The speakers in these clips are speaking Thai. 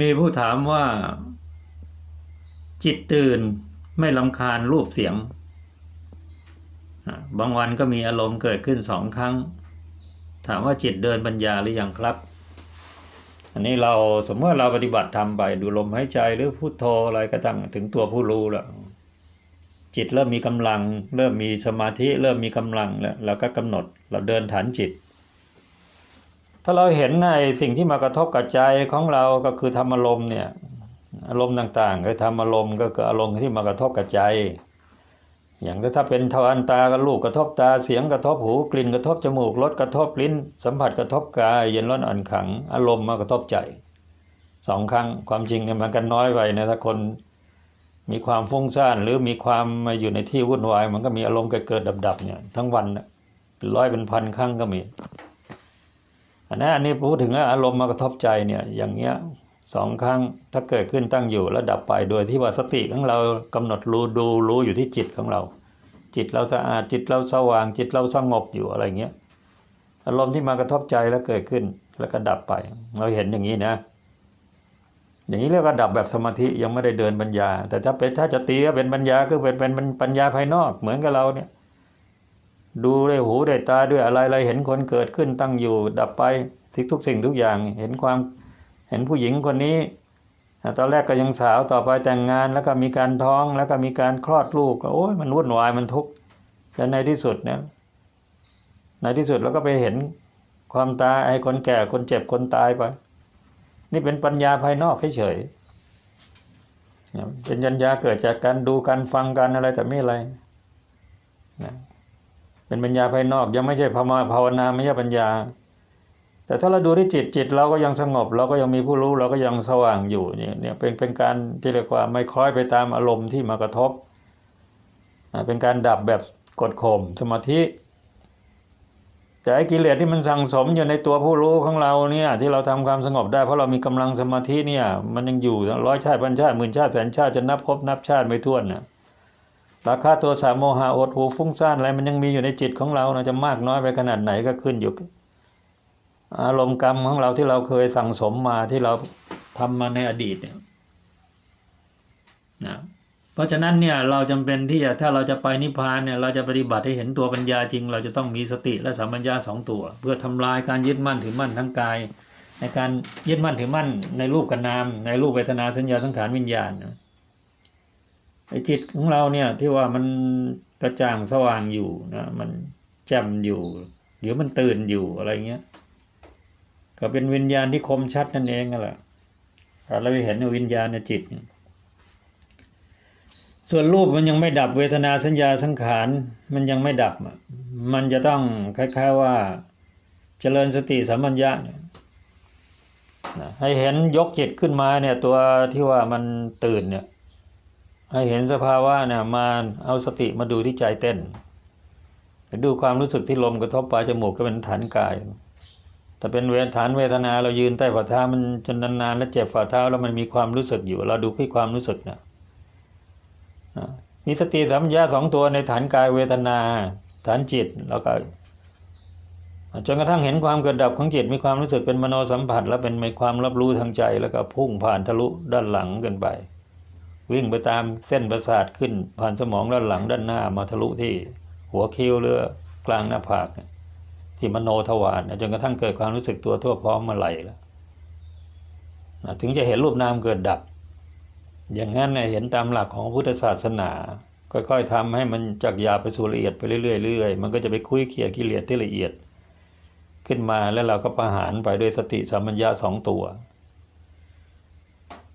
มีผู้ถามว่า จิตตื่นไม่ลำคาญรูปเสียง บางวันก็มีอารมณ์เกิดขึ้นสองครั้ง ถามว่าจิตเดินปัญญาหรือยังครับ อันนี้เราสมมติเราปฏิบัติทำไปดูลมหายใจหรือพุโทโธอะไรก็ตั้งถึงตัวผู้รู้แล้วจิตเริ่มมีกำลัง เริ่มมีสมาธิ เริ่มมีกำลังแล้วเราก็กำหนด เราเดินฐานจิต ถ้าเราเห็นในสิ่งที่มากระทบกับใจของเราก็คือธรรมอารมณ์เนี่ยอารมณ์ต่างๆคือธรรมอารมณ์ก็คืออารมณ์ที่มากระทบกับใจ อย่างถ้าเป็นทวารตากับลูกกระทบตาเสียงกระทบหูกลิ่นกระทบจมูกรสกระทบลิ้น สัมผัสกระทบกายเย็นร้อนอ่อนขัง อารมณ์มากระทบใจสองครั้งความจริงเนี่ยมันกันน้อยไปนะถ้าคนมีความฟุ้งซ่านหรือมีความมาอยู่ในที่วุ่นวาย มันก็มีอารมณ์เกิดเกิดดับๆเนี่ยทั้งวันน่ะเป็นร้อยเป็นพันครั้งก็มี อันนั้อันนี้พูดถึงว่าอารมณ์มากระทบใจเนี่ยอย่างเงี้ยสองครั้งถ้าเกิดขึ้นตั้งอยู่แล้วดับไปโดยที่ว่าสติของเรากำหนดรู้ดูรู้อยู่ที่จิตของเรา จิตเราสะอาดจิตเราสว่าง จิตเราสงบอยู่อะไรเงี้ยอารมณ์ที่มากระทบใจแล้วเกิดขึ้นแล้วก็ดับไป เราเห็นอย่างนี้นะ อย่างนี้เรียกว่าดับแบบสมาธิยังไม่ได้เดินปัญญา แต่ถ้าเป็นถ้าจะตีก็เป็นปัญญาคือเป็นเป็นปัญญาภายนอกเหมือนกับเราเนี่ย ดูด้วยหูด้วยตาด้วยอะไรอะไรเห็นคนเกิดขึ้นตั้งอยู่ ดับไปสิ่งทุกสิ่งทุกอย่างเห็นความเห็นผู้หญิงคนนี้ตอนแรกก็ยังสาวต่อไปแต่งงานแล้วก็มีการท้องแล้วก็มีการคลอดลูกโอ้ยมันวุ่นวายมันทุกข์และในที่สุดเนี่ยในที่สุดเราก็ไปเห็นความตายไอ้คนแก่คนเจ็บคนตายไป นี่เป็นปัญญาภายนอกเฉยๆเป็นปัญญาเกิดจากการดูการฟังกันอะไรแต่ไม่อะไรนะ เป็นปัญญาภายนอกยังไม่ใช่ภาวนาภาวนาไม่ใช่ปัญญา แต่ถ้าเราดูที่จิตจิตเราก็ยังสงบ เราก็ยังมีผู้รู้เราก็ยังสว่างอยู่เนี่ยเนี่ยเป็นเป็นการที่เรียกว่าไม่คล้อยไปตามอารมณ์ที่มากระทบเป็นการดับแบบกดข่มสมาธิ แต่ไอ้กิเลสที่มันสั่งสมอยู่ในตัวผู้รู้ของเราเนี่ยที่เราทำความสงบได้เพราะเรามีกำลังสมาธิเนี่ยมันยังอยู่ร้อยชาติพันชาติหมื่นชาติแสนชาติจะนับครบนับชาติไม่ถ้วนน่ะ ราคาตัวสามโมหะอดหูฟุ้งซ่านอะไรมันยังมีอยู่ในจิตของเรานะจะมากน้อยไปขนาดไหนก็ขึ้นอยู่ อารมณ์กรรมของเราที่เราเคยสั่งสมมาที่เราทำมาในอดีตเนี่ยนะเพราะฉะนั้นเนี่ยเราจำเป็นที่จะถ้าเราจะไปนิพพานเนี่ยเราจะปฏิบัติให้เห็นตัวปัญญาจริง เราจะต้องมีสติและสัมปัญญาสองตัว เพื่อทำลายการยึดมั่นถือมั่นทั้งกาย ในการยึดมั่นถือมั่นในรูปกับนาม ในรูปเวทนาสัญญาสังขารวิญญาณนะ ไอ้จิตของเราเนี่ยที่ว่ามันกระจ่างสว่างอยู่นะมันแจ่มอยู่หรือมันตื่นอยู่อะไรเงี้ยก็เป็นวิญญาณที่คมชัดนั่นเองนั่นแหละเราไปเห็นวิญญาณในจิต ส่วนรูปมันยังไม่ดับเวทนาสัญญาสังขารมันยังไม่ดับ มันจะต้องคล้ายๆว่าเจริญสติสัมปัญญะเนี่ยนะให้เห็นยกจิตขึ้นมาเนี่ยตัวที่ว่ามันตื่นเนี่ย ให้เห็นสภาวะเนี่ยมาเอาสติมาดูที่ใจเต้น ดูความรู้สึกที่ลมกระทบปลายจมูกก็เป็นฐานกาย แต่เป็นเวทฐานเวทนาเรายืนใต้ฝ่าเท้ามันจนนานๆแล้วเจ็บฝ่าเท้าแล้วมันมีความรู้สึกอยู่ เราดูที่ความรู้สึกนะอ่ามีสติสัมปชัญญะสองตัวในฐานกายเวทนาฐานจิตแล้วก็จนกระทั่งเห็นความเกิดดับของจิตมีความรู้สึกเป็นมโนสัมผัส แล้วเป็นมีความรับรู้ทางใจแล้วก็พุ่งผ่านทะลุด้านหลังกันไป วิ่งไปตามเส้นประสาทขึ้นผ่านสมองด้านหลังด้านหน้ามาทะลุที่หัวคิ้วหรือกลางหน้าผากเนี่ยที่มโนทวารนจนกระทั่งเกิดความรู้สึกตัวทั่วพร้อมมาไหลแล้วถึงจะเห็นรูปนามเกิดดับ อย่างนั้นเนี่ยเห็นตามหลักของพุทธศาสนา ค่อยๆทำให้มันจากหยาบไปสู่ละเอียดไปเรื่อยๆเรื่อยๆมันก็จะไปคุยเคี่ยกิเลสที่ละเอียด ขึ้นมาแล้วเราก็ประหารไปด้วยสติสัมปัญญาสองตัว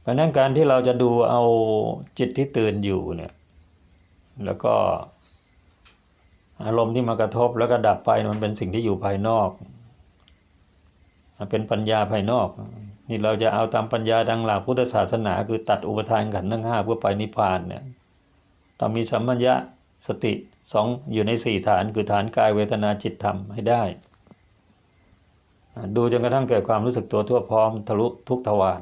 เพราะนั้นการที่เราจะดูเอาจิตที่ตื่นอยู่เนี่ยแล้วก็อารมณ์ที่มากระทบแล้วก็ดับไปมันเป็นสิ่งที่อยู่ภายนอก เป็นปัญญาภายนอก นี่เราจะเอาตามปัญญาดังหลักพุทธศาสนา คือตัดอุปทานขันธ์ทั้งห้าเพื่อไปนิพพานเนี่ยต้องมีสัมปัญญะสติสองอยู่ในสี่ฐานคือฐานกายเวทนาจิตธรรมให้ได้ ดูจนกระทั่งเกิดความรู้สึกตัวทั่วพร้อมทะลุทุกทวาร